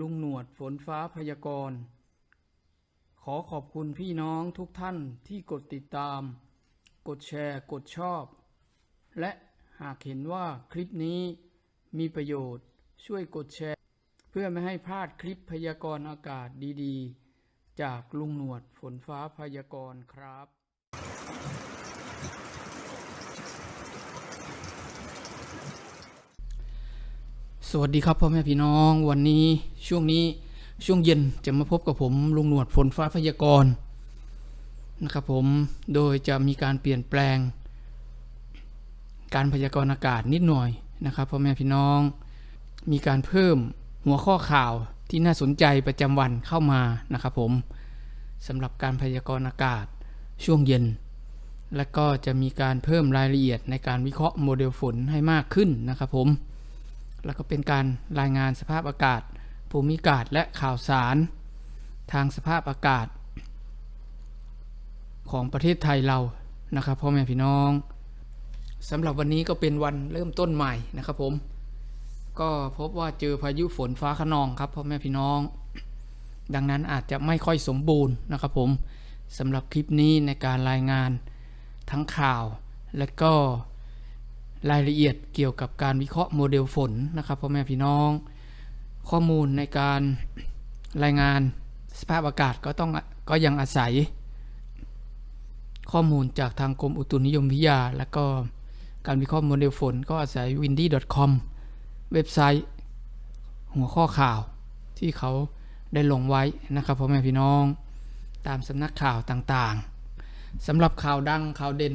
ลุงหนวดฝนฟ้าพยากรณ์ ขอขอบคุณพี่น้องทุกท่านที่กดติดตาม กดแชร์ กดชอบ และหากเห็นว่าคลิปนี้มีประโยชน์ช่วยกดแชร์ เพื่อไม่ให้พลาดคลิปพยากรณ์อากาศดีๆ จากลุงหนวดฝนฟ้าพยากรณ์ครับ สวัสดีครับพ่อแม่พี่น้องวันนี้ช่วงนี้ช่วงเย็นจะมาพบกับผมลุงหนวดฝนฟ้าพยากรณ์นะครับผมโดยจะมีการเปลี่ยนแปลง การพยากรณ์อากาศนิดหน่อยนะครับพ่อแม่พี่น้อง มีการเพิ่มหัวข้อข่าวที่น่าสนใจประจำวันเข้ามานะครับผมสำหรับการพยากรณ์อากาศช่วงเย็น และก็จะมีการเพิ่มรายละเอียดในการวิเคราะห์โมเดลฝนให้มากขึ้นนะครับผม แล้วก็เป็นการรายงานสภาพอากาศ ภูมิอากาศและข่าวสาร ทางสภาพอากาศ ของประเทศไทยเรานะครับพ่อแม่พี่น้องสำหรับวันนี้ก็เป็นวันเริ่มต้นใหม่นะครับผม ก็พบว่าเจอพายุฝนฟ้าขนองครับพ่อแม่พี่น้อง ดังนั้นอาจจะไม่ค่อยสมบูรณ์นะครับผมสำหรับคลิปนี้ในการรายงานทั้งข่าวและก็ รายละเอียดเกี่ยวกับการวิเคราะห์โมเดลฝนนะครับพ่อแม่พี่น้อง ข้อมูลในการรายงานสภาพอากาศก็ต้องก็ยังอาศัย ข้อมูลจากทางกรมอุตุนิยมวิทยา และก็การวิเคราะห์โมเดลฝน ก็อาศัย windy.com เว็บไซต์หัวข้อข่าวที่เขาได้ลงไว้นะครับพ่อแม่พี่น้อง ตามสำนักข่าวต่างๆสำหรับข่าวดังข่าวเด่น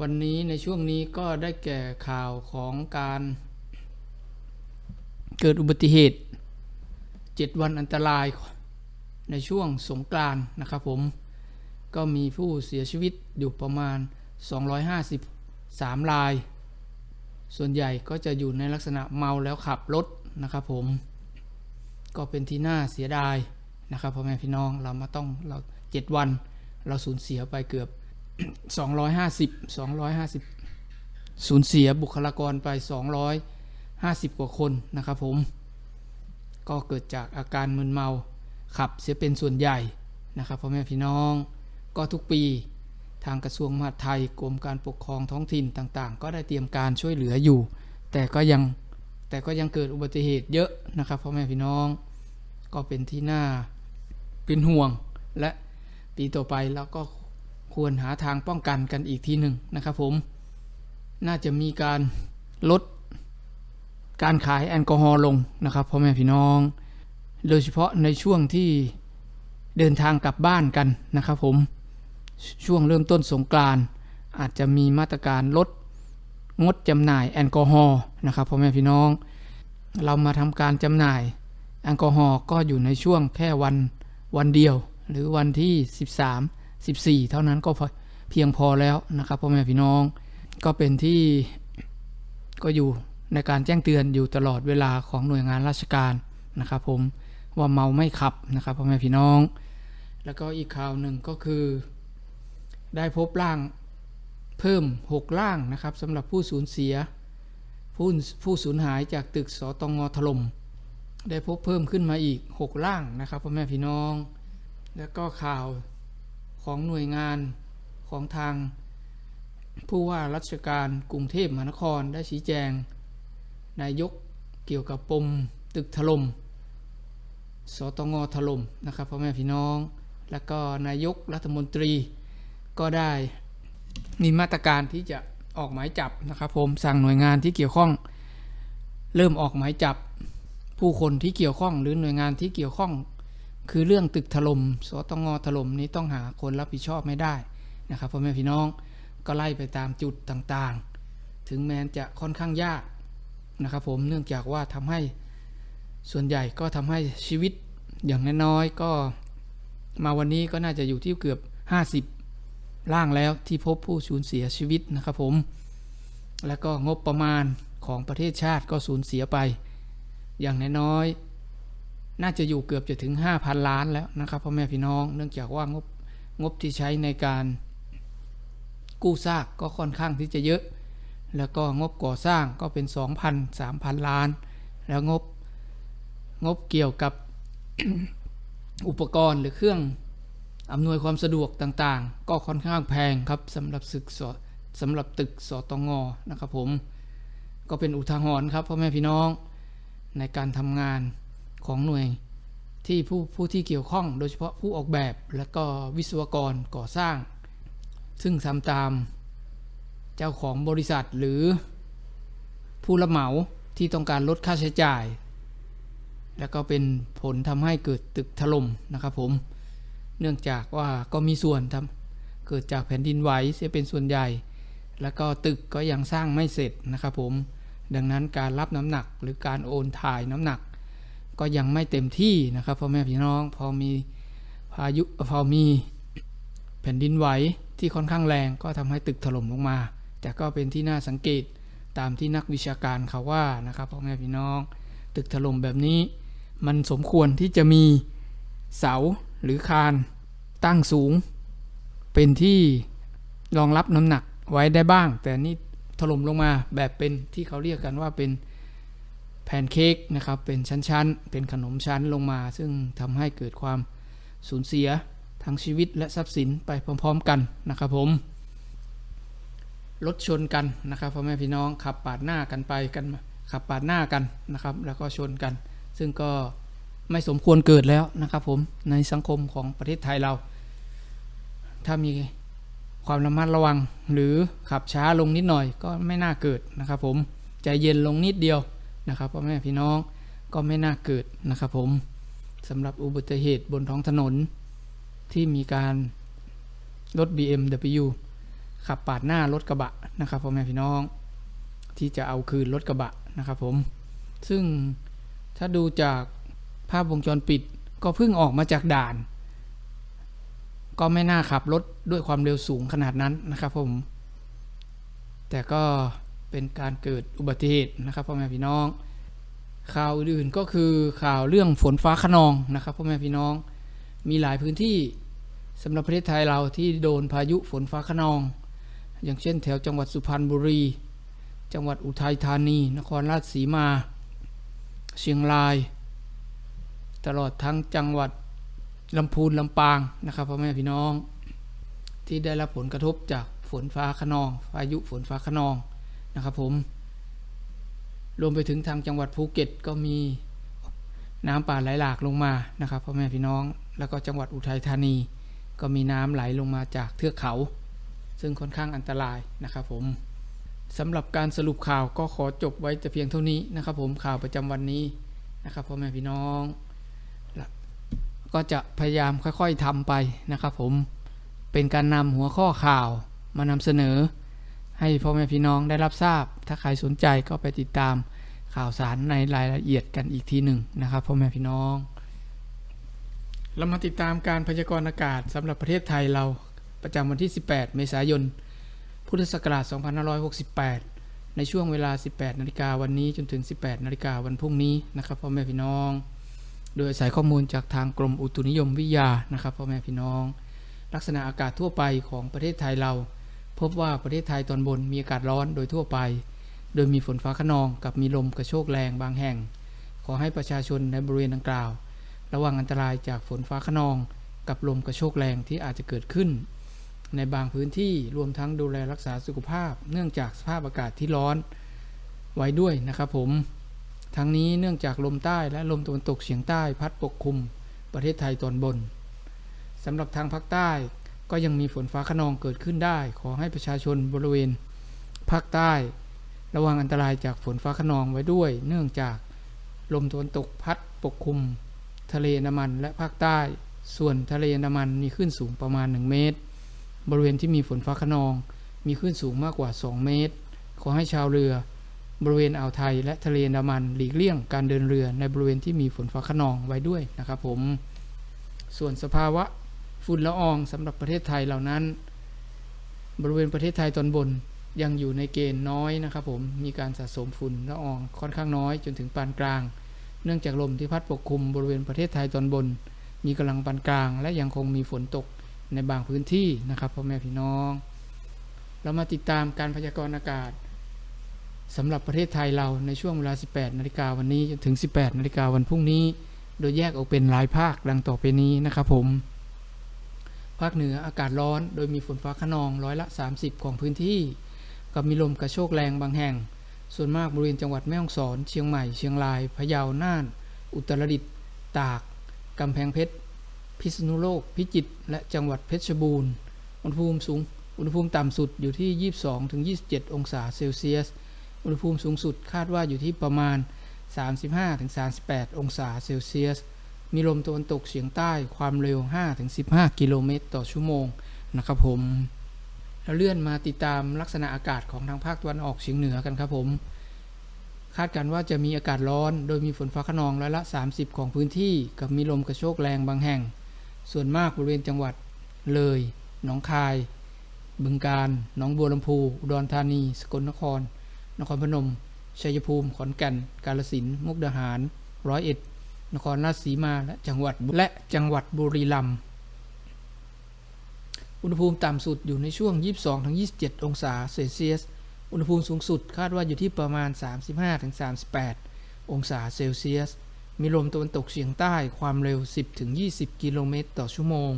วันนี้ในช่วงนี้ก็ได้แก่ข่าวของการ เกิดอุบัติเหตุ 7 วันอันตรายในช่วงสงกรานต์นะครับผม ก็มีผู้เสียชีวิตอยู่ประมาณ 253 ราย ส่วนใหญ่ก็จะอยู่ในลักษณะเมาแล้วขับรถนะครับผม ก็เป็นที่น่าเสียดายนะครับพ่อแม่พี่น้องเรามาต้องเรา 7 วันเราสูญเสียไปเกือบ 250 250สูญเสียบุคลากรไป250กว่าคนนะครับผม ก็เกิดจากอาการมึนเมาขับเสียเป็นส่วนใหญ่นะครับพ่อแม่พี่น้อง ก็ทุกปีทางกระทรวงมหาดไทยกรมการปกครองท้องถิ่นต่างๆ ก็ได้เตรียมการช่วยเหลืออยู่ แต่ก็ยังแต่ก็ยังเกิดอุบัติเหตุเยอะนะครับพ่อแม่พี่น้อง ก็เป็นที่น่าเป็นห่วงและปีต่อไปเราก็ ควรหาทางป้องกันกันอีกทีหนึ่งนะครับผม น่าจะมีการลดการขายแอลกอฮอล์ลงนะครับพ่อแม่พี่น้อง โดยเฉพาะในช่วงที่เดินทางกลับบ้านกันนะครับผม ช่วงเริ่มต้นสงกรานต์อาจจะมีมาตรการลดงดจำหน่ายแอลกอฮอล์นะครับพ่อแม่พี่น้อง เรามาทำการจำหน่ายแอลกอฮอล์ก็อยู่ในช่วงแค่วันวันเดียว หรือวันที่ 13 14 เท่านั้นก็เพียงพอแล้วนะครับพ่อแม่พี่น้องก็เป็นที่ก็อยู่ในการแจ้งเตือนอยู่ตลอดเวลาของหน่วยงานราชการนะครับผมว่าเมาไม่ขับนะครับพ่อแม่พี่น้อง แล้วก็อีกข่าวหนึ่งก็คือ ได้พบร่างเพิ่ม 6 ร่างนะครับสำหรับผู้สูญเสีย ผู้ผู้สูญหายจากตึกสตงถล่มได้พบเพิ่มขึ้นมาอีก 6 ร่างนะครับพ่อแม่พี่น้อง แล้วก็ข่าว ของหน่วยงานของทางผู้ว่าราชการกรุงเทพมหานครได้ชี้แจง นายกเกี่ยวกับปมตึกถล่ม สตงถล่มนะครับพ่อแม่พี่น้อง แล้วก็นายกรัฐมนตรีก็ได้มีมาตรการที่จะออกหมายจับนะครับผมสั่งหน่วยงานที่เกี่ยวข้อง เริ่มออกหมายจับผู้คนที่เกี่ยวข้องหรือหน่วยงานที่เกี่ยวข้อง คือเรื่องตึกถล่มสตงถล่มนี้ต้องหาคนรับผิดชอบไม่ได้นะครับพ่อแม่พี่น้องก็ไล่ไปตามจุดต่างๆ ถึงแม้จะค่อนข้างยากนะครับผมเนื่องจากว่าทำให้ส่วนใหญ่ก็ทำให้ชีวิตอย่างน้อยๆก็มาวันนี้ก็น่าจะอยู่ที่เกือบ 50 ล่างแล้วที่พบผู้สูญเสียชีวิตนะครับผม แล้วก็งบประมาณของประเทศชาติก็สูญเสียไป อย่างน้อยๆ น่าจะอยู่เกือบจะถึง 5,000 ล้านแล้วนะครับพ่อแม่พี่น้องเนื่องจากว่างบงบที่ใช้ในการกู้ซากก็ค่อนข้างที่จะเยอะ แล้วก็งบก่อสร้างก็เป็น 2,000 3,000 ล้าน แล้วงบงบเกี่ยวกับอุปกรณ์หรือเครื่องอำนวยความสะดวกต่างๆ ก็ค่อนข้างแพงครับสำหรับศึกสสำหรับตึกสตงนะครับผม ก็เป็นอุทาหรณ์ครับพ่อแม่พี่น้องในการทำงาน ของหน่วยที่ผู้ผู้ที่เกี่ยวข้อง โดยเฉพาะผู้ออกแบบและก็วิศวกรก่อสร้าง ซึ่งทำตามเจ้าของบริษัทหรือ ผู้รับเหมาที่ต้องการลดค่าใช้จ่าย แล้วก็เป็นผลทำให้เกิดตึกถล่มนะครับผมเนื่องจากว่าก็มีส่วนทำเกิดจากแผ่นดินไหวเสียเป็นส่วนใหญ่ แล้วก็ตึกก็ยังสร้างไม่เสร็จนะครับผมดังนั้นการรับน้ำหนักหรือการโอนถ่ายน้ำหนัก ก็ยังไม่เต็มที่นะครับพ่อแม่พี่น้องพอมีพายุพอมีแผ่นดินไหวที่ค่อนข้างแรงก็ทำให้ตึกถล่มลงมา แต่ก็เป็นที่น่าสังเกตตามที่นักวิชาการเขาว่านะครับพ่อแม่พี่น้อง ตึกถล่มแบบนี้ มันสมควรที่จะมีเสาหรือคานตั้งสูง เป็นที่รองรับน้ำหนักไว้ได้บ้าง แต่นี่ถล่มลงมาแบบเป็นที่เขาเรียกกันว่าเป็น พนเค้กนะครับเป็นชั้นๆ เป็นขนมชั้นลงมา ซึ่งทำให้เกิดความสูญเสียทั้งชีวิตและทรัพย์สินไปพร้อม ๆ กันนะครับผมรถชนกันนะครับพ่อแม่พี่น้องขับปาดหน้ากันไปกันมาขับปาดหน้ากันนะครับ แล้วก็ชนกัน ซึ่งก็ไม่สมควรเกิดแล้วนะครับผมในสังคมของประเทศไทยเรา ถ้ามีความระมัดระวังหรือขับช้าลงนิดหน่อยก็ไม่น่าเกิดนะครับผมใจเย็นลงนิดเดียว นะครับพ่อแม่พี่น้องก็ไม่น่าเกิดนะครับผมสำหรับอุบัติเหตุบนท้องถนน ที่มีการรถ BMW ขับปาดหน้ารถกระบะนะครับพ่อแม่พี่น้อง ที่จะเอาคืนรถกระบะนะครับผม ซึ่งถ้าดูจากภาพวงจรปิดก็เพิ่งออกมาจากด่าน ก็ไม่น่าขับรถด้วยความเร็วสูงขนาดนั้นนะครับผม แต่ก็ เป็นการเกิดอุบัติเหตุนะครับพ่อแม่พี่น้อง ข่าวอื่นก็คือข่าวเรื่องฝนฟ้าขนองนะครับพ่อแม่พี่น้อง มีหลายพื้นที่สำหรับประเทศไทยเราที่โดนพายุฝนฟ้าขนอง อย่างเช่นแถวจังหวัดสุพรรณบุรี จังหวัดอุทัยธานี นครราชสีมา เชียงราย ตลอดทั้งจังหวัดลำพูนลำปางนะครับพ่อแม่พี่น้อง ที่ได้รับผลกระทบจากฝนฟ้าขนองพายุฝนฟ้าขนอง นะครับผม รวมไปถึงทางจังหวัดภูเก็ตก็มีน้ำป่าไหลหลากลงมานะครับพ่อแม่พี่น้อง แล้วก็จังหวัดอุทัยธานี ก็มีน้ำไหลลงมาจากเทือกเขา ซึ่งค่อนข้างอันตรายนะครับผมสำหรับการสรุปข่าวก็ขอจบไว้แต่เพียงเท่านี้นะครับ ผมข่าวประจำวันนี้นะครับพ่อแม่พี่น้องก็จะพยายามค่อยๆทำไปนะครับ ผมเป็นการนำหัวข้อข่าวมานำเสนอ ให้พ่อแม่พี่น้องได้รับทราบ ถ้าใครสนใจก็ไปติดตามข่าวสารในรายละเอียดกันอีกทีหนึ่งนะครับพ่อแม่พี่น้อง เรามาติดตามการพยากรณ์อากาศสำหรับประเทศไทยเราประจำวันที่ 18 เมษายน พุทธศักราช 2568 ในช่วงเวลา 18 นาฬิกาวันนี้จนถึง 18 นาฬิกาวันพรุ่งนี้นะครับพ่อแม่พี่น้อง โดยอาศัยข้อมูลจากทางกรมอุตุนิยมวิทยานะครับพ่อแม่พี่น้อง ลักษณะอากาศทั่วไปของประเทศไทยเรา พบว่าประเทศไทยตอนบนมีอากาศร้อนโดยทั่วไป โดยมีฝนฟ้าขนองกับมีลมกระโชกแรงบางแห่ง ขอให้ประชาชนในบริเวณดังกล่าว ระวังอันตรายจากฝนฟ้าขนอง กับลมกระโชกแรงที่อาจจะเกิดขึ้น ในบางพื้นที่รวมทั้งดูแลรักษาสุขภาพ เนื่องจากสภาพอากาศที่ร้อน ไว้ด้วยนะครับผม ทั้งนี้เนื่องจากลมใต้และลมตะวันตกเฉียงใต้พัดปกคลุม ประเทศไทยตอนบนสำหรับทางภาคใต้ ก็ยังมีฝนฟ้าขนองเกิดขึ้นได้ ขอให้ประชาชนบริเวณภาคใต้ ระวังอันตรายจากฝนฟ้าขนองไว้ด้วย เนื่องจากลมตะวันตกพัดปกคลุม ทะเลน้ำมันและภาคใต้ ส่วนทะเลน้ำมันมีคลื่นสูงประมาณ 1 เมตร บริเวณที่มีฝนฟ้าขนอง มีคลื่นสูงมากกว่า 2 เมตร ขอให้ชาวเรือบริเวณอ่าวไทยและทะเลน้ำมันหลีกเลี่ยงการเดินเรือในบริเวณที่มีฝนฟ้าขนองไว้ด้วยนะครับผม ส่วนสภาวะ ฝุ่นละอองสำหรับประเทศไทยเหล่านั้น บริเวณประเทศไทยตอนบนยังอยู่ในเกณฑ์น้อยนะครับผมมีการสะสมฝุ่นละอองค่อนข้างน้อยจนถึงปานกลาง เนื่องจากลมที่พัดปกคลุมบริเวณประเทศไทยตอนบน มีกำลังปานกลาง และยังคงมีฝนตกในบางพื้นที่นะครับพ่อแม่พี่น้อง เรามาติดตามการพยากรณ์อากาศสำหรับประเทศไทยเราในช่วงเวลา 18 นาฬิกาวันนี้จนถึง 18 นาฬิกาวันพรุ่งนี้ โดยแยกออกเป็นหลายภาคดังต่อไปนี้นะครับผม ภาคเหนืออากาศร้อน โดยมีฝนฟ้าขนองร้อยละ 30 ของพื้นที่ กับมีลมกระโชกแรงบางแห่ง ส่วนมากบริเวณจังหวัดแม่ฮ่องสอน เชียงใหม่ เชียงราย พะเยา น่าน อุตรดิตถ์ ตาก กำแพงเพชร พิษณุโลก พิจิตร และจังหวัดเพชรบูรณ์ อุณหภูมิสูง อุณหภูมิต่ำสุดอยู่ที่ 22-27 องศาเซลเซียส อุณหภูมิสูงสุดคาดว่าอยู่ที่ประมาณ 35-38 องศาเซลเซียส มีลมตะวันตกเฉียงใต้ความเร็ว 5-15 กิโลเมตรต่อชั่วโมงนะครับผมแล้วเลื่อนมาติดตามลักษณะอากาศของทางภาคตะวันออกเฉียงเหนือกันครับผม คาดการณ์ว่าจะมีอากาศร้อน โดยมีฝนฟ้าขนองร้อยละ 30 ของพื้นที่ กับมีลมกระโชกแรงบางแห่ง ส่วนมากบริเวณจังหวัดเลย หนองคาย บึงกาฬหนองบัวลำพูอุดรธานี สกลนคร นครพนม ชัยภูมิ ขอนแก่น กาฬสินธุ์ มุกดาหาร ร้อยเอ็ด นครราชสีมาและจังหวัดและจังหวัดบุรีรัมย์อุณหภูมิต่ำสุดอยู่ในช่วง 22-27 องศาเซลเซียส อุณหภูมิสูงสุดคาดว่าอยู่ที่ประมาณ 35-38 องศาเซลเซียส มีลมตะวันตกเฉียงใต้ความเร็ว 10-20 กิโลเมตรต่อชั่วโมง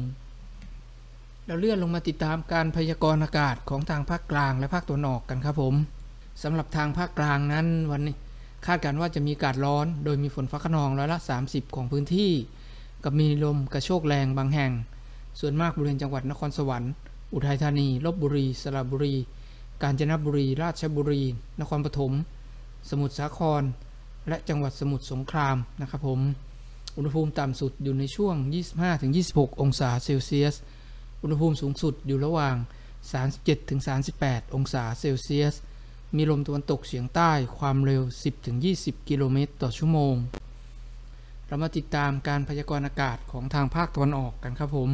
เราเลื่อนลงมาติดตามการพยากรณ์อากาศของทางภาคกลางและภาคตะวันออกกันครับผมสำหรับทางภาคกลางนั้นวันนี้ คาดการณ์ว่าจะมีอากาศร้อน โดยมีฝนฟ้าขนองร้อยละ 30 ของพื้นที่ กับมีลมกระโชกแรงบางแห่ง ส่วนมากบริเวณจังหวัดนครสวรรค์ อุทัยธานี ลบบุรี สระบุรี กาญจนบุรี ราชบุรี นครปฐม สมุทรสาคร และจังหวัดสมุทรสงครามนะครับผม อุณหภูมิต่ำสุดอยู่ในช่วง 25-26 องศาเซลเซียส อุณหภูมิสูงสุดอยู่ระหว่าง 37-38 องศาเซลเซียส มีลมตะวันตกเฉียงใต้ความเร็ว 10-20 กิโลเมตรต่อชั่วโมง เรามาติดตามการพยากรณ์อากาศของทางภาคตะวันออกกันครับผม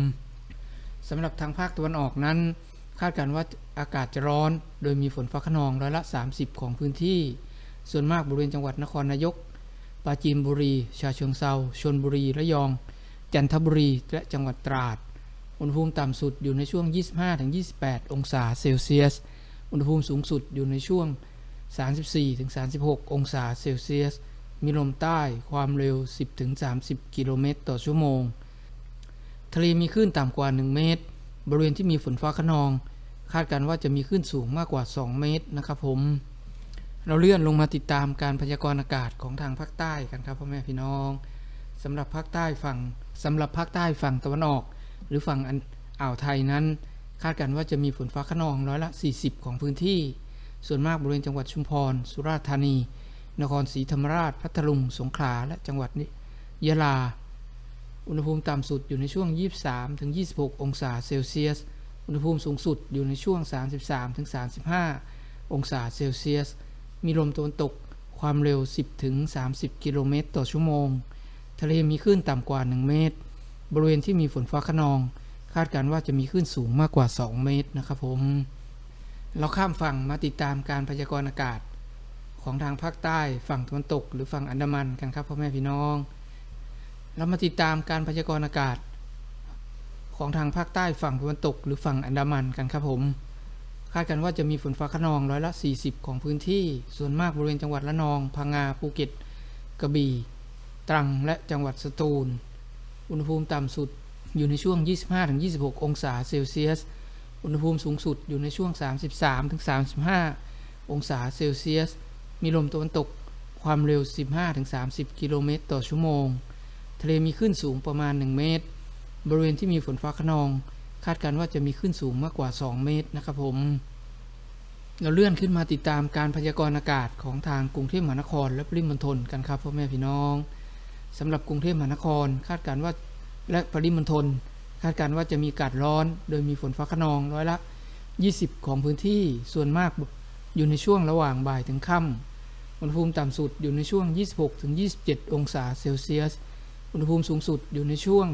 สำหรับทางภาคตะวันออกนั้น คาดการณ์ว่าอากาศจะร้อน โดยมีฝนฟ้าขนองร้อยละ 30 ของพื้นที่ ส่วนมากบริเวณจังหวัดนครนายกปราจีนบุรี ชาเชิงเซาชนบุรี ระยอง จันทบุรี และจังหวัดตราด อุณหภูมิต่ำสุดอยู่ในช่วง 25-28 องศาเซลเซียส อุณหภูมิสูงสุดอยู่ในช่วง 34-36 องศาเซลเซียส มีลมใต้ความเร็ว 10-30 กิโลเมตรต่อชั่วโมง ทะเลมีคลื่นต่ำกว่า 1 เมตร บริเวณที่มีฝนฟ้าขนอง คาดการณ์ว่าจะมีคลื่นสูงมากกว่า 2 เมตรนะครับผม เราเลื่อนลงมาติดตามการพยากรณ์อากาศของทางภาคใต้กันครับพ่อแม่พี่น้องสำหรับภาคใต้ฝั่งสำหรับภาคใต้ฝั่งตะวันออก หรือฝั่งอ่าวไทยนั้น คาดการณ์ว่าจะมีฝนฟ้าขนองร้อยละ 40 ของพื้นที่ ส่วนมากบริเวณจังหวัดชุมพร สุราษฎร์ธานี นครศรีธรรมราช พัทลุง สงขลา และจังหวัดยะลา อุณหภูมิต่ำสุดอยู่ในช่วง 23-26 องศาเซลเซียส อุณหภูมิสูงสุดอยู่ในช่วง 33-35 องศาเซลเซียส มีลมตะวันตกความเร็ว 10-30 กิโลเมตรต่อชั่วโมง ทะเลมีคลื่นต่ำกว่า 1 เมตร บริเวณที่มีฝนฟ้าขนอง คาดการว่าจะมีคลื่นสูงมากกว่า 2 เมตรนะครับผม เราข้ามฝั่งมาติดตามการพยากรณ์อากาศ ของทางภาคใต้ฝั่งตะวันตก หรือฝั่งอันดามันกันครับพ่อแม่พี่น้อง เรามาติดตามการพยากรณ์อากาศ ของทางภาคใต้ฝั่งตะวันตก หรือฝั่งอันดามันกันครับผม คาดกันว่าจะมีฝนฟ้าขนองร้อยละ 40 ของพื้นที่ ส่วนมากบริเวณจังหวัดละนอง พังงา ภูเก็ต กระบี่ ตรัง และจังหวัดสตูล อุณหภูมิต่ำสุด อยู่ในช่วง 25-26 องศาเซลเซียส อุณหภูมิสูงสุดอยู่ในช่วง 33-35 องศาเซลเซียส มีลมตะวันตกความเร็ว 15-30 กิโลเมตรต่อชั่วโมง ทะเลมีคลื่นสูงประมาณ 1 เมตร บริเวณที่มีฝนฟ้าขนอง คาดการณ์ว่าจะมีคลื่นสูงมากกว่า 2 เมตรนะครับผม เราเลื่อนขึ้นมาติดตามการพยากรณ์อากาศของทางกรุงเทพมหานครและปริมณฑลกันครับพ่อแม่พี่น้องสำหรับกรุงเทพมหานคร คาดการณ์ว่า และปริมณฑลคาดการณ์ว่าจะมีอากาศร้อน โดยมีฝนฟ้าขนองร้อยละ 20 ของพื้นที่ส่วนมากอยู่ในช่วงระหว่างบ่ายถึงค่ำอุณหภูมิต่ำสุดอยู่ในช่วง 26-27 องศาเซลเซียส อุณหภูมิสูงสุดอยู่ในช่วง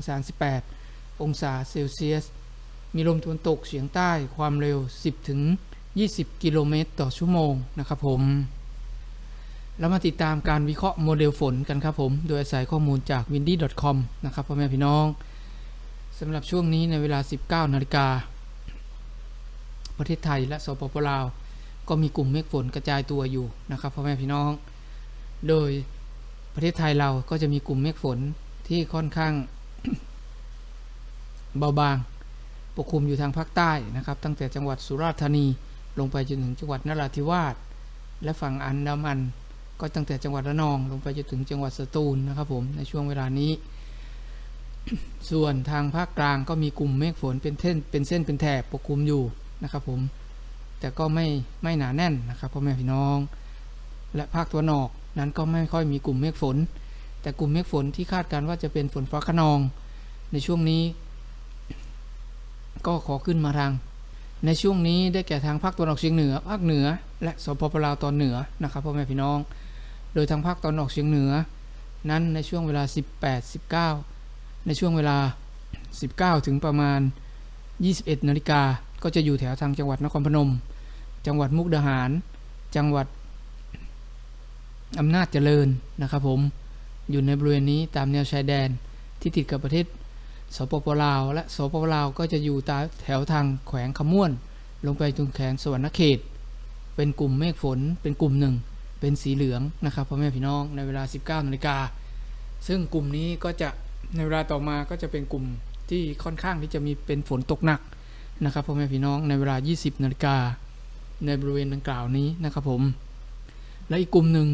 36-38 องศาเซลเซียส มีลมตะวันตกเฉียงใต้ความเร็ว 10-20 กิโลเมตรต่อชั่วโมงนะครับผม เรามาติดตามการวิเคราะห์โมเดลฝนกันครับผม โดยอาศัยข้อมูลจาก windy.com นะครับพ่อแม่พี่น้องสำหรับช่วงนี้ในเวลา 19 นาฬิกา ประเทศไทยและสปปลาว ก็มีกลุ่มเมฆฝนกระจายตัวอยู่นะครับพ่อแม่พี่น้อง โดยประเทศไทยเราก็จะมีกลุ่มเมฆฝนที่ค่อนข้าง เบาบาง ปกคลุมอยู่ทางภาคใต้นะครับ ตั้งแต่จังหวัดสุราษฎร์ธานีลงไปจนถึงจังหวัดนราธิวาสและฝั่งอันดามัน ก็ตั้งแต่จังหวัดระนองลงไปจนถึงจังหวัดสตูลนะครับผมในช่วงเวลานี้ ส่วนทางภาคกลางก็มีกลุ่มเมฆฝนเป็นเส้นเป็นเส้นเป็นแถบปกคลุมอยู่นะครับผมแต่ก็ไม่ไม่หนาแน่นนะครับพ่อแม่พี่น้อง และภาคตะวันออกนั้นก็ไม่ค่อยมีกลุ่มเมฆฝน แต่กลุ่มเมฆฝนที่คาดการณ์ว่าจะเป็นฝนฟ้าขนอง ในช่วงนี้ ก็ขอขึ้นมาทาง ในช่วงนี้ได้แก่ทางภาคตะวันออกเฉียงเหนือภาคเหนือ และสปปลาวตอนเหนือนะครับพ่อแม่พี่น้อง โดยทางภาคตะวันออกเฉียงเหนือ นั้นในช่วงเวลา 18 19 ในช่วงเวลา 19 ถึงประมาณ 21 นาฬิกา ก็จะอยู่แถวทางจังหวัดนครพนม จังหวัดมุกดาหาร จังหวัดอำนาจเจริญนะครับผม อยู่ในบริเวณนี้ตามแนวชายแดนที่ติดกับประเทศสปปลาว และสปปลาวก็จะอยู่ตาแถวทางแขวงขม่วน ลงไปจนแขนสวรรณเขต เป็นกลุ่มเมฆฝนเป็นกลุ่มหนึ่ง เป็นสีเหลืองนะครับพ่อแม่พี่น้องในเวลา 19นาฬิกาซึ่งกลุ่มนี้ก็จะในเวลาต่อมาก็จะเป็นกลุ่มที่ค่อนข้างที่จะมีเป็นฝนตกหนักนะครับพ่อแม่พี่น้องในเวลา 20นาฬิกาในบริเวณดังกล่าวนี้นะครับผม และอีกกลุ่มหนึ่ง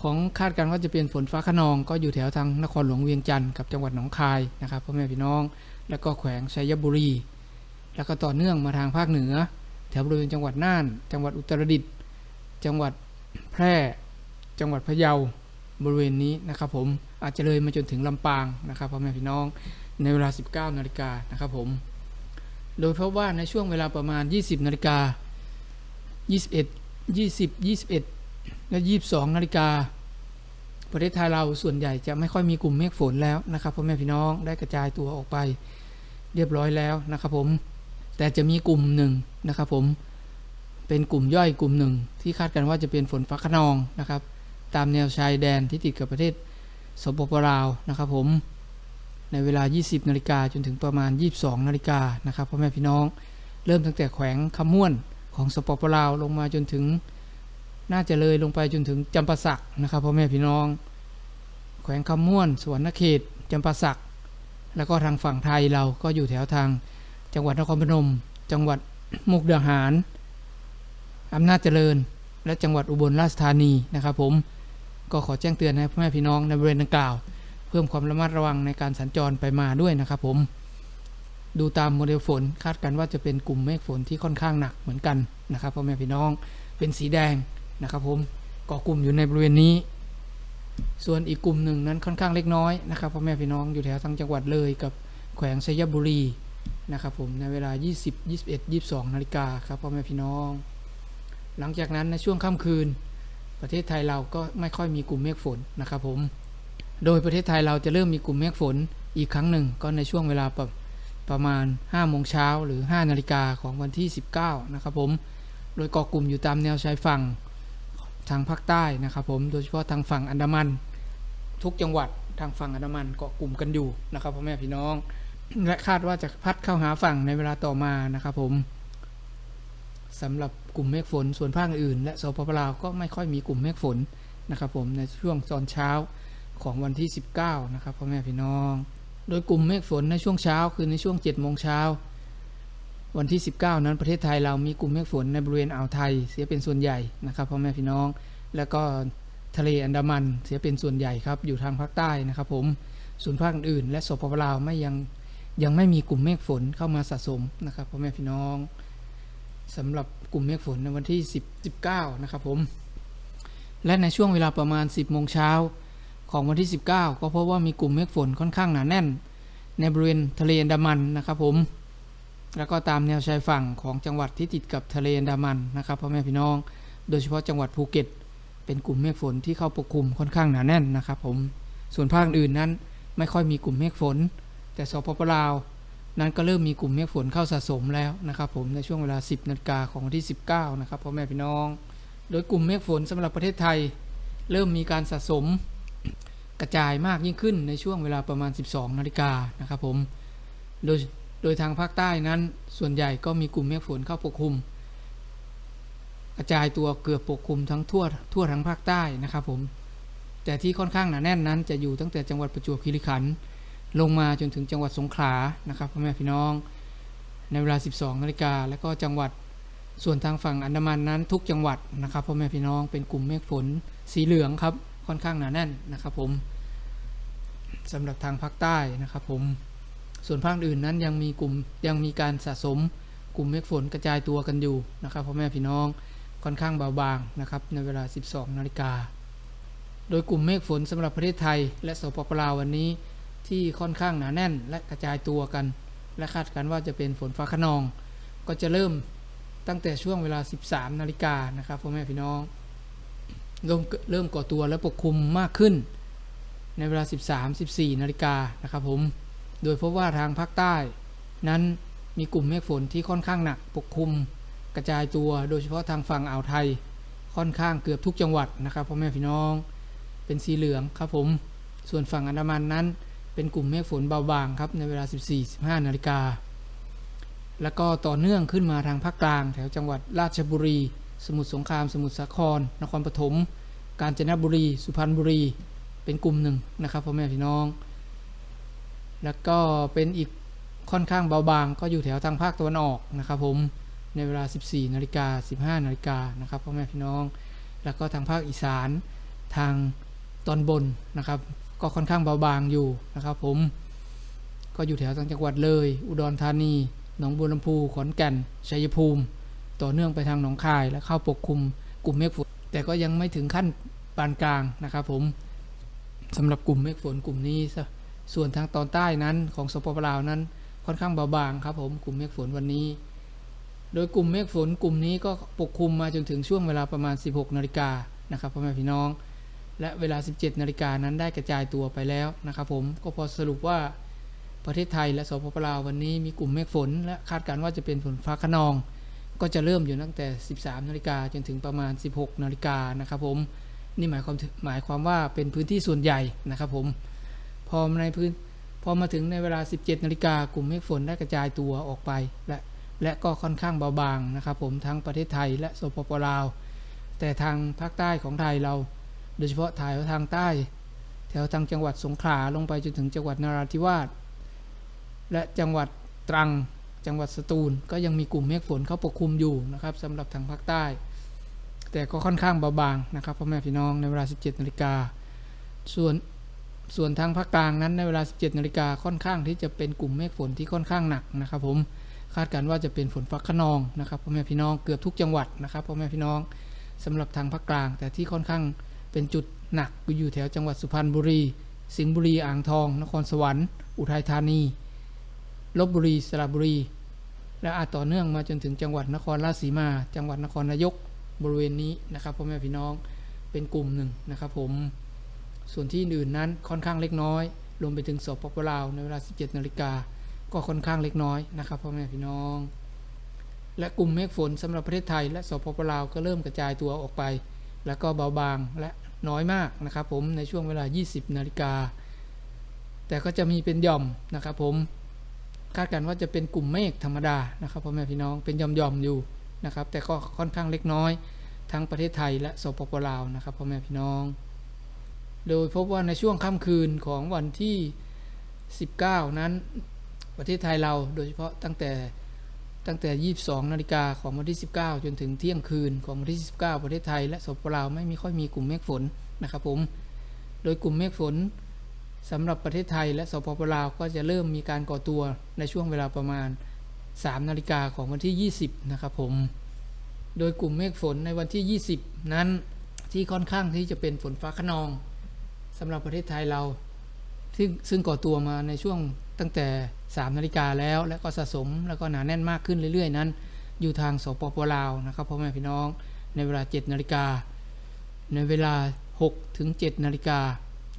ของคาดการณ์ว่าจะเป็นฝนฟ้าขนอง ก็อยู่แถวทางนครหลวงเวียงจันทร์กับจังหวัดหนองคายนะครับพ่อแม่พี่น้อง แล้วก็แขวงชัยบุรี แล้วก็ต่อเนื่องมาทางภาคเหนือ แถวบริเวณจังหวัดน่าน จังหวัดอุตรดิตถ์จังหวัด แพร่จังหวัดพะเยาบริเวณนี้นะครับผมอาจจะเลยมาจนถึงลำปางนะครับพ่อแม่พี่น้องในเวลา 19นาฬิกานะครับผมโดยเพราะว่าในช่วงเวลาประมาณ 20นาฬิกา21 20 21 และ 22นาฬิกาประเทศไทยเราส่วนใหญ่จะไม่ค่อยมีกลุ่มเมฆฝนแล้วนะครับพ่อแม่พี่น้องได้กระจายตัวออกไปเรียบร้อยแล้วนะครับผมแต่จะมีกลุ่มหนึ่งนะครับผม เป็นกลุ่มย่อยกลุ่มหนึ่ง ที่คาดกันว่าจะเป็นฝนฟ้าขนองนะครับ ตามแนวชายแดนที่ติดกับประเทศสปปลาวนะครับผมในเวลา 20 นาฬิกาจนถึงประมาณ 22 นาฬิกานะครับพ่อแม่พี่น้องเริ่มตั้งแต่แขวงคำม่วนของสปปลาวลงมาจนถึงน่าจะเลยลงไปจนถึงจำปาสักนะครับพ่อแม่พี่น้อง แขวงคำม่วนสวรรณเขตจำปาสักแล้วก็ทางฝั่งไทยเราก็อยู่แถวทางจังหวัดนครพนม จังหวัดมุกดาหาร อำนาจเจริญ และจังหวัดอุบลราชธานีนะครับ ผมก็ขอแจ้งเตือนให้พ่อแม่พี่น้องในบริเวณดังกล่าว เพิ่มความระมัดระวังในการสัญจรไปมาด้วยนะครับผมดูตามโมเดลฝนคาดกันว่าจะเป็นกลุ่มเมฆฝนที่ค่อนข้างหนักเหมือนกันนะครับพ่อแม่พี่น้องเป็นสีแดงนะครับ ผมก่อกลุ่มอยู่ในบริเวณนี้ ส่วนอีกกลุ่มหนึ่งนั้นค่อนข้างเล็กน้อยนะครับพ่อแม่พี่น้องอยู่แถวทางจังหวัดเลยกับแขวงชัยบุรีนะครับผมในเวลา 20 21 22 นาฬิกาครับพ่อแม่พี่น้อง หลังจากนั้นในช่วงค่ำคืน ประเทศไทยเราก็ไม่ค่อยมีกลุ่มเมฆฝนนะครับผม โดยประเทศไทยเราจะเริ่มมีกลุ่มเมฆฝนอีกครั้งหนึ่ง ก็ในช่วงเวลาประประมาณ5โมงเช้าหรือ 5 นาฬิกาของวันที่ 19 นะครับผม โดยเกาะกลุ่มอยู่ตามแนวชายฝั่งทางภาคใต้นะครับผม โดยเฉพาะทางฝั่งอันดามัน ทุกจังหวัดทางฝั่งอันดามันเกาะกลุ่มกันอยู่นะครับพ่อแม่พี่น้อง และคาดว่าจะพัดเข้าหาฝั่งในเวลาต่อมานะครับผม สำหรับกลุ่มเมฆฝน ส่วนภาคอื่นและสปปลาวก็ไม่ค่อยมีกลุ่มเมฆฝนนะครับผมในช่วงตอนเช้าของวันที่ 19 นะครับพ่อแม่พี่น้อง โดยกลุ่มเมฆฝนในช่วงเช้าคือในช่วง7โมงเช้าวันที่ 19 นั้นประเทศไทยเรามีกลุ่มเมฆฝนในบริเวณอ่าวไทย เสียเป็นส่วนใหญ่นะครับพ่อแม่พี่น้อง แล้วก็ทะเลอันดามันเสียเป็นส่วนใหญ่ครับอยู่ทางภาคใต้นะครับผมส่วนภาคอื่น และสปปลาวไม่ยังยังไม่มีกลุ่มเมฆฝนเข้ามาสะสมนะครับพ่อแม่พี่น้อง สำหรับกลุ่มเมฆฝนในวันที่ 10 19 นะครับผม และในช่วงเวลาประมาณ 10 โมงเช้าของวันที่ 19 ก็พบว่ามีกลุ่มเมฆฝนค่อนข้างหนาแน่น ในบริเวณทะเลอันดามันนะครับผม แล้วก็ตามแนวชายฝั่งของจังหวัดที่ติดกับทะเลอันดามันนะครับพ่อแม่พี่น้อง โดยเฉพาะจังหวัดภูเก็ต เป็นกลุ่มเมฆฝนที่เข้าปกคลุมค่อนข้างหนาแน่นนะครับผม ส่วนภาคอื่นนั้นไม่ค่อยมีกลุ่มเมฆฝน แต่สปปลาว นั้นก็เริ่มมีกลุ่มเมฆฝนเข้าสะสมแล้วนะครับผมในช่วงเวลา 10นาฬิกาของวันที่ 19 นะครับพ่อแม่พี่น้อง โดยกลุ่มเมฆฝนสำหรับประเทศไทย เริ่มมีการสะสมกระจายมากยิ่งขึ้นในช่วงเวลาประมาณ 12นาฬิกานะครับผมโดยโดยทางภาคใต้นั้นส่วนใหญ่ก็มีกลุ่มเมฆฝนเข้าปกคลุม กระจายตัวเกือบปกคลุมทั้งทั่วทั่วทั้งภาคใต้นะครับผมแต่ที่ค่อนข้างหนาแน่นนั้นจะอยู่ตั้งแต่จังหวัดประจวบคีรีขันธ์ ลงมาจนถึงจังหวัดสงขลานะครับพ่อแม่พี่น้องในเวลา 12นาฬิกาและก็จังหวัดส่วนทางฝั่งอันดามันนั้นทุกจังหวัดนะครับพ่อแม่พี่น้องเป็นกลุ่มเมฆฝนสีเหลืองครับค่อนข้างหนาแน่นนะครับผมสำหรับทางภาคใต้นะครับผมส่วนภาคอื่นนั้นยังมีกลุ่มยังมีการสะสมกลุ่มเมฆฝนกระจายตัวกันอยู่นะครับพ่อแม่พี่น้องค่อนข้างเบาบางนะครับในเวลา 12นาฬิกาโดยกลุ่มเมฆฝนสำหรับประเทศไทย และสปปลาววันนี้ ที่ค่อนข้างหนาแน่นและกระจายตัวกัน และคาดการว่าจะเป็นฝนฟ้าขนอง ก็จะเริ่มตั้งแต่ช่วงเวลา 13 นาฬิกานะครับพ่อแม่พี่น้องเริ่มเริ่มก่อตัวและปกคลุมมากขึ้น ในเวลา 13 14 นาฬิกานะครับผม โดยพบว่าทางภาคใต้ นั้นมีกลุ่มเมฆฝนที่ค่อนข้างหนักปกคลุม กระจายตัวโดยเฉพาะทางฝั่งอ่าวไทย ค่อนข้างเกือบทุกจังหวัดนะครับพ่อแม่พี่น้อง เป็นสีเหลืองครับผม ส่วนฝั่งอันดามันนั้น เป็นกลุ่มเมฆฝนเบาบางครับในเวลา 14-15 นาฬิกา แล้วก็ต่อเนื่องขึ้นมาทางภาคกลาง แถวจังหวัดราชบุรี สมุทรสงคราม สมุทรสาคร นครปฐม กาญจนบุรี สุพรรณบุรี เป็นกลุ่มหนึ่งนะครับพ่อแม่พี่น้อง แล้วก็เป็นอีกค่อนข้างเบาบาง ก็อยู่แถวทางภาคตะวันออกนะครับผมในเวลา 14 นาฬิกา 15 นาฬิกานะครับพ่อแม่พี่น้อง แล้วก็ทางภาคอีสานทางตอนบนนะครับ ก็ค่อนข้างเบาบางอยู่นะครับผม ก็อยู่แถวทางจังหวัดเลย อุดรธานี หนองบัวลำพู ขอนแก่น ชัยภูมิ ต่อเนื่องไปทางหนองคาย และเข้าปกคลุมกลุ่มเมฆฝน แต่ก็ยังไม่ถึงขั้นปานกลางนะครับผมสำหรับกลุ่มเมฆฝนกลุ่มนี้ ส่วนทางตอนใต้นั้นของสปปลาวนั้นค่อนข้างเบาบางครับผมกลุ่มเมฆฝนวันนี้ โดยกลุ่มเมฆฝนกลุ่มนี้ก็ปกคลุมมาจนถึงช่วงเวลาประมาณ 16นาฬิกานะครับพ่อแม่พี่น้อง และเวลา 17 นาฬิกานั้นได้กระจายตัวไปแล้วนะครับผมก็พอสรุปว่าประเทศไทยและสปปลาววันนี้มีกลุ่มเมฆฝน และคาดการณ์ว่าจะเป็นฝนฟ้าขนอง ก็จะเริ่มอยู่ตั้งแต่ 13 นาฬิกาจนถึงประมาณ 16 นาฬิกานะครับผมนี่หมายความหมายความว่าเป็นพื้นที่ส่วนใหญ่นะครับผมพอในพื้นพอมาถึงในเวลา 17 นาฬิกากลุ่มเมฆฝนได้กระจายตัวออกไป และและก็ค่อนข้างเบาบางนะครับผมทั้งประเทศไทยและสปปลาว แต่ทางภาคใต้ของไทยเรา โดยเฉพาะถ่ายทางใต้ แถวทางจังหวัดสงขลาลงไปจนถึงจังหวัดนราธิวาสและจังหวัดตรังจังหวัดสตูล ก็ยังมีกลุ่มเมฆฝนเข้าปกคลุมอยู่นะครับสำหรับทางภาคใต้ แต่ก็ค่อนข้างเบาบางนะครับพ่อแม่พี่น้องในเวลา 17นาฬิกาส่วนส่วนทางภาคกลางนั้นในเวลา 17นาฬิกาค่อนข้างที่จะเป็นกลุ่มเมฆฝนที่ค่อนข้างหนักนะครับ ผมคาดการณ์ว่าจะเป็นฝนฟ้าขนองนะครับพ่อแม่พี่น้องเกือบทุกจังหวัดนะครับพ่อแม่พี่น้องสำหรับทางภาคกลาง แต่ที่ค่อนข้าง เป็นจุดหนักอยู่แถวจังหวัดสุพรรณบุรี สิงห์บุรีอ่างทอง นครสวรรค์ อุทัยธานีลบบุรีสระบุรี และอาจต่อเนื่องมาจนถึงจังหวัดนครราชสีมา จังหวัดนครนายกบริเวณนี้นะครับพ่อแม่พี่น้องเป็นกลุ่มหนึ่งนะครับผมส่วนที่อื่นนั้นค่อนข้างเล็กน้อย รวมไปถึงสปปลาวในเวลา 17นาฬิกาก็ค่อนข้างเล็กน้อยนะครับพ่อแม่พี่น้อง และกลุ่มเมฆฝนสำหรับประเทศไทย และสปปลาวก็เริ่มกระจายตัวออกไป แล้วก็เบาบางและน้อยมากนะครับผมในช่วงเวลา 20 นาฬิกา แต่ก็จะมีเป็นหย่อมนะครับผมคาดการณ์ว่าจะเป็นกลุ่มเมฆธรรมดานะครับพ่อแม่พี่น้องเป็นหย่อมๆอยู่นะครับ แต่ก็ค่อนข้างเล็กน้อย ทั้งประเทศไทยและสปปลาวนะครับพ่อแม่พี่น้อง โดยพบว่าในช่วงค่ำคืนของวันที่ 19 นั้นประเทศไทยเราโดยเฉพาะตั้งแต่ ตั้งแต่ 22 นาฬิกาของวันที่ 19 จนถึงเที่ยงคืนของวันที่ 19 ประเทศไทย และสปปลาวไม่มีค่อยมีกลุ่มเมฆฝนนะครับผม โดยกลุ่มเมฆฝนสำหรับประเทศไทย และสปปลาวก็จะเริ่มมีการก่อตัวในช่วงเวลาประมาณ 3 นาฬิกาของวันที่ 20 นะครับผม โดยกลุ่มเมฆฝนในวันที่ 20 นั้นที่ค่อนข้างที่จะเป็นฝนฟ้าขนองสำหรับประเทศไทยเรา ซึ่งซึ่งก่อตัวมาในช่วง ตั้งแต่ 3 นาฬิกาแล้วและก็สะสมแล้วก็หนาแน่นมากขึ้นเรื่อยๆ นั้น อยู่ทางสปปลาวนะครับพ่อแม่พี่น้องในเวลา 7 นาฬิกา ในเวลา 6 ถึง 7 นาฬิกา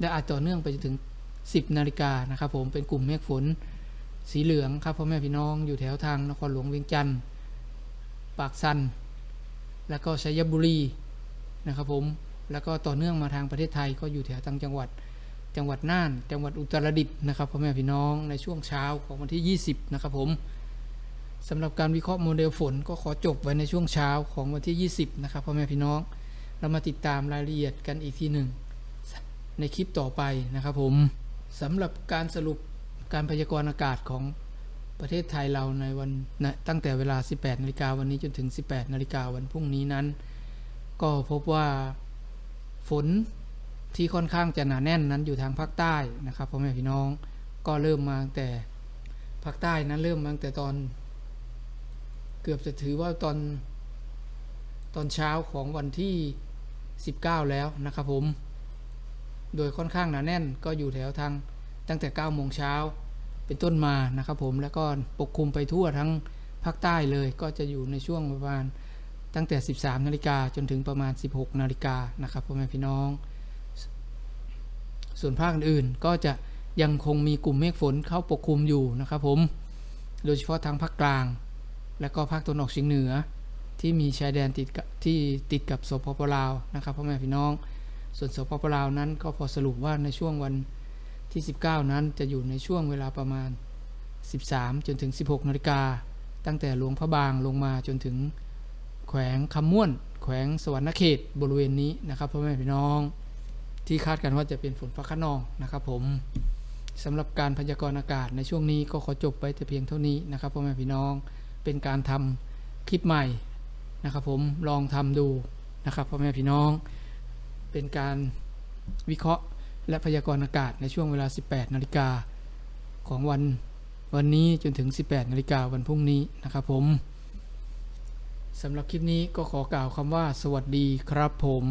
และอาจต่อเนื่องไปจนถึง 10 นาฬิกานะครับผมเป็นกลุ่มเมฆฝน สีเหลืองครับพ่อแม่พี่น้องอยู่แถวทางนครหลวงเวียงจันทร์ปากซันแล้วก็ชัยบุรีนะครับผมแล้วก็ต่อเนื่องมาทางประเทศไทยก็อยู่แถวทางจังหวัด จังหวัดน่าน จังหวัดอุตรดิตถ์นะครับพ่อแม่พี่น้องในช่วงเช้าของวันที่ 20 นะครับผมสำหรับการวิเคราะห์โมเดลฝนก็ขอจบไว้ในช่วงเช้าของวันที่ 20 นะครับพ่อแม่พี่น้อง เรามาติดตามรายละเอียดกันอีกทีหนึ่งในคลิปต่อไปนะครับผมสำหรับการสรุปการพยากรณ์อากาศของประเทศไทยเราในวันนะตั้งแต่เวลา 18นาฬิกาวันนี้จนถึง 18นาฬิกาวันพรุ่งนี้นั้น ก็พบว่าฝน ที่ค่อนข้างจะหนาแน่นนั้นอยู่ทางภาคใต้นะครับพ่อแม่พี่น้องก็เริ่มมาแต่ภาคใต้นั้นเริ่มมาแต่ตอน เกือบจะถือว่าตอนตอนเช้าของวันที่ 19 แล้วนะครับผม โดยค่อนข้างหนาแน่นก็อยู่แถวทางตั้งแต่9โมงเช้าเป็นต้นมานะครับผมแล้วก็ปกคลุมไปทั่วทั้งภาคใต้เลยก็จะอยู่ในช่วงประมาณตั้งแต่ 13 นาฬิกาจนถึงประมาณ 16 นาฬิกานะครับพ่อแม่พี่น้อง ส่วนภาคอื่นๆก็จะยังคงมีกลุ่มเมฆฝนเข้าปกคลุมอยู่นะครับผมโดยเฉพาะทางภาคกลาง และก็ภาคตะวันออกเฉียงเหนือ ที่มีชายแดนติดกับที่ติดกับสปปลาวนะครับพ่อแม่พี่น้อง ส่วนสปปลาวนั้นก็พอสรุปว่าในช่วงวันที่ 19 นั้นจะอยู่ในช่วงเวลาประมาณ 13 จนถึง 16นาฬิกาตั้งแต่หลวงพระบางลงมาจนถึงแขวงคำม่วน แขวงสวรรณเขตบริเวณนี้นะครับพ่อแม่พี่น้อง ที่คาดกันว่าจะเป็นฝนฟ้าขนองนะครับผมสำหรับการพยากรณ์อากาศในช่วงนี้ก็ขอจบไปแต่เพียงเท่านี้นะครับพ่อแม่พี่น้องเป็นการทำคลิปใหม่นะครับผมลองทำดูนะครับพ่อแม่พี่น้อง เป็นการวิเคราะห์และพยากรณ์อากาศในช่วงเวลา 18 นาฬิกาของวันวันนี้จนถึง 18 นาฬิกาวันพรุ่งนี้นะครับผมสำหรับคลิปนี้ก็ขอกล่าวคำว่าสวัสดีครับผม